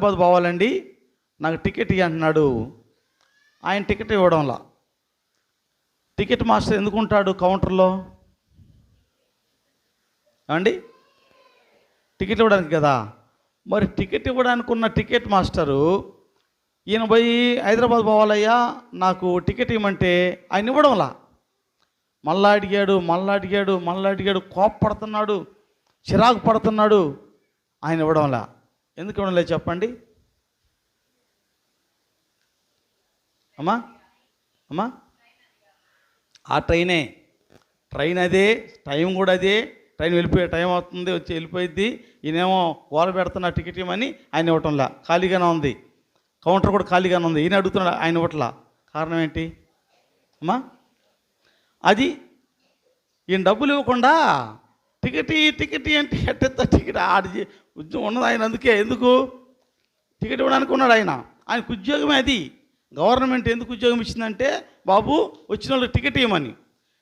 హైదరాబాద్ పోవాలండి నాకు టికెట్ ఇయ్యి అంటున్నాడు. ఆయన టికెట్ ఇవ్వడంలా. టికెట్ మాస్టర్ ఎందుకు ఉంటాడు కౌంటర్లో? అండి టికెట్ ఇవ్వడానికి కదా? మరి టికెట్ ఇవ్వడానికి ఉన్న టికెట్ మాస్టరు ఈయన పోయి హైదరాబాద్ పోవాలయ్యా నాకు టికెట్ ఇవ్వమంటే ఆయన ఇవ్వడంలా. మళ్ళా అడిగాడు మళ్ళా అడిగాడు మళ్ళా అడిగాడు కోప్పడుతున్నాడు చిరాకు పడుతున్నాడు ఆయన ఇవ్వడంలా. ఎందుకు ఇవ్వడం లేదు చెప్పండి? అమ్మా అమ్మా. ఆ ట్రైనే. ట్రైన్ అదే టైం కూడా అదే. ట్రైన్ వెళ్ళిపోయే టైం అవుతుంది వచ్చి వెళ్ళిపోయిద్ది. ఈయనేమో గోల పెడుతున్న టికెట్ ఇవ్వమని ఆయన ఇవ్వటంలా. ఖాళీగానే ఉంది. కౌంటర్ కూడా ఖాళీగానే ఉంది. ఈయన అడుగుతున్నాడు ఆయన ఇవ్వట్లా. కారణం ఏంటి? అమ్మా. అది ఈయన డబ్బులు ఇవ్వకుండా టికెట్ ఇయ్యి, టికెట్ అంటే ఎట్టెత్త టికెట్ ఆడి ఉద్యోగం ఉన్నది ఆయన అందుకే. ఎందుకు? టికెట్ ఇవ్వడానికి ఉన్నాడు ఆయన. ఆయనకు ఉద్యోగమే అది. గవర్నమెంట్ ఎందుకు ఉద్యోగం ఇచ్చిందంటే బాబు వచ్చిన వాళ్ళు టికెట్ ఇవ్వమని.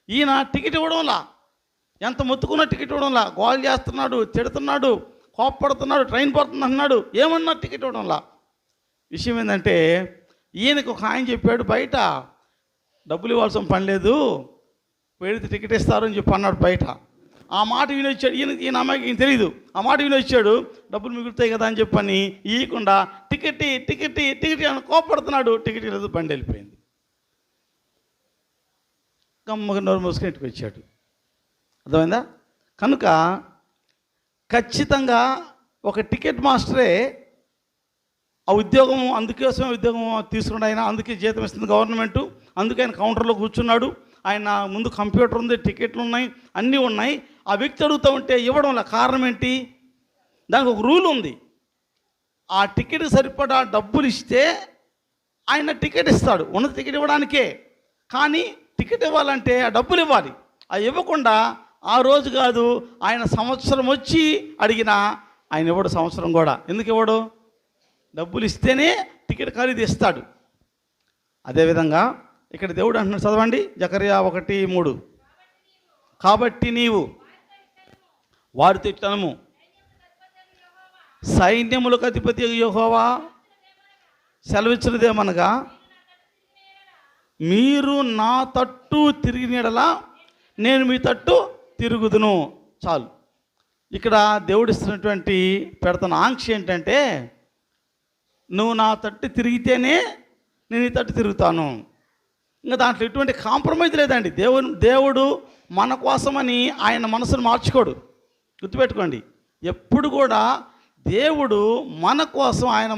ఈయన టికెట్ ఇవ్వడంలా ఎంత మొత్తుకున్నా టికెట్ ఇవ్వడంలా గోల్ చేస్తున్నాడు తిడుతున్నాడు కోప్పడుతున్నాడు ట్రైన్ పడుతుంది అన్నాడు. ఏమన్నా టికెట్ ఇవ్వడంలా విషయం ఏంటంటే ఈయనకు ఒక ఆయన చెప్పాడు బయట డబ్బులు ఇవ్వాల్సిన పని లేదు. పెడితే టికెట్ ఇస్తారు అని చెప్పి అన్నాడు బయట. ఆ మాట విని వచ్చాడు ఈయన ఈయన అమ్మాయికి ఈయన తెలియదు ఆ మాట విని వచ్చాడు డబ్బులు మిగులుతాయి కదా అని చెప్పని ఇవ్వకుండా టికెట్ టికెట్ టికెట్ అని కోపడుతున్నాడు. టికెట్ లేదు బండి వెళ్ళిపోయింది. గమ్మగా నోరు మూసుకుని ఇంటికి వచ్చాడు. అర్థమైందా? కనుక ఖచ్చితంగా ఒక టికెట్ మాస్టరే ఆ ఉద్యోగం అందుకోసమే ఉద్యోగం తీసుకున్నాడు ఆయన అందుకే జీతం ఇస్తుంది గవర్నమెంట్ అందుకే ఆయన కౌంటర్లో కూర్చున్నాడు. ఆయన ముందు కంప్యూటర్ ఉంది టికెట్లు ఉన్నాయి అన్నీ ఉన్నాయి. ఆ వ్యక్తి అడుగుతూ ఉంటే ఇవ్వడంలో కారణం ఏంటి? దానికి ఒక రూల్ ఉంది. ఆ టికెట్ సరిపడా డబ్బులు ఇస్తే ఆయన టికెట్ ఇస్తాడు ఉన్న టికెట్ ఇవ్వడానికే. కానీ టికెట్ ఇవ్వాలంటే ఆ డబ్బులు ఇవ్వాలి. అది ఇవ్వకుండా ఆ రోజు కాదు ఆయన సంవత్సరం వచ్చి అడిగినా ఆయన ఇవ్వడు సంవత్సరం కూడా. ఎందుకు ఇవ్వడు? డబ్బులు ఇస్తేనే టికెట్ ఖరీదు ఇస్తాడు అదేవిధంగా ఇక్కడ దేవుడు అంటున్నాడు చదవండి జకర్యా ఒకటి మూడు. కాబట్టి నీవు వారి తిట్టనము. సైన్యములకు అధిపతి యెహోవా సెలవిచ్చినదేమనగా మీరు నా తట్టు తిరిగినడలా నేను మీ తట్టు తిరుగుదును. చాలు. ఇక్కడ దేవుడిస్తున్నటువంటి పెడుతున్న ఆంక్ష ఏంటంటే నువ్వు నా తట్టు తిరిగితేనే నేను ఈ తట్టు తిరుగుతాను. ఇంకా దాంట్లో ఎటువంటి కాంప్రమైజ్ లేదండి. దేవుడు దేవుడు మన కోసమని ఆయన మనసును మార్చుకోడు. గుర్తుపెట్టుకోండి. ఎప్పుడు కూడా దేవుడు మన కోసం ఆయన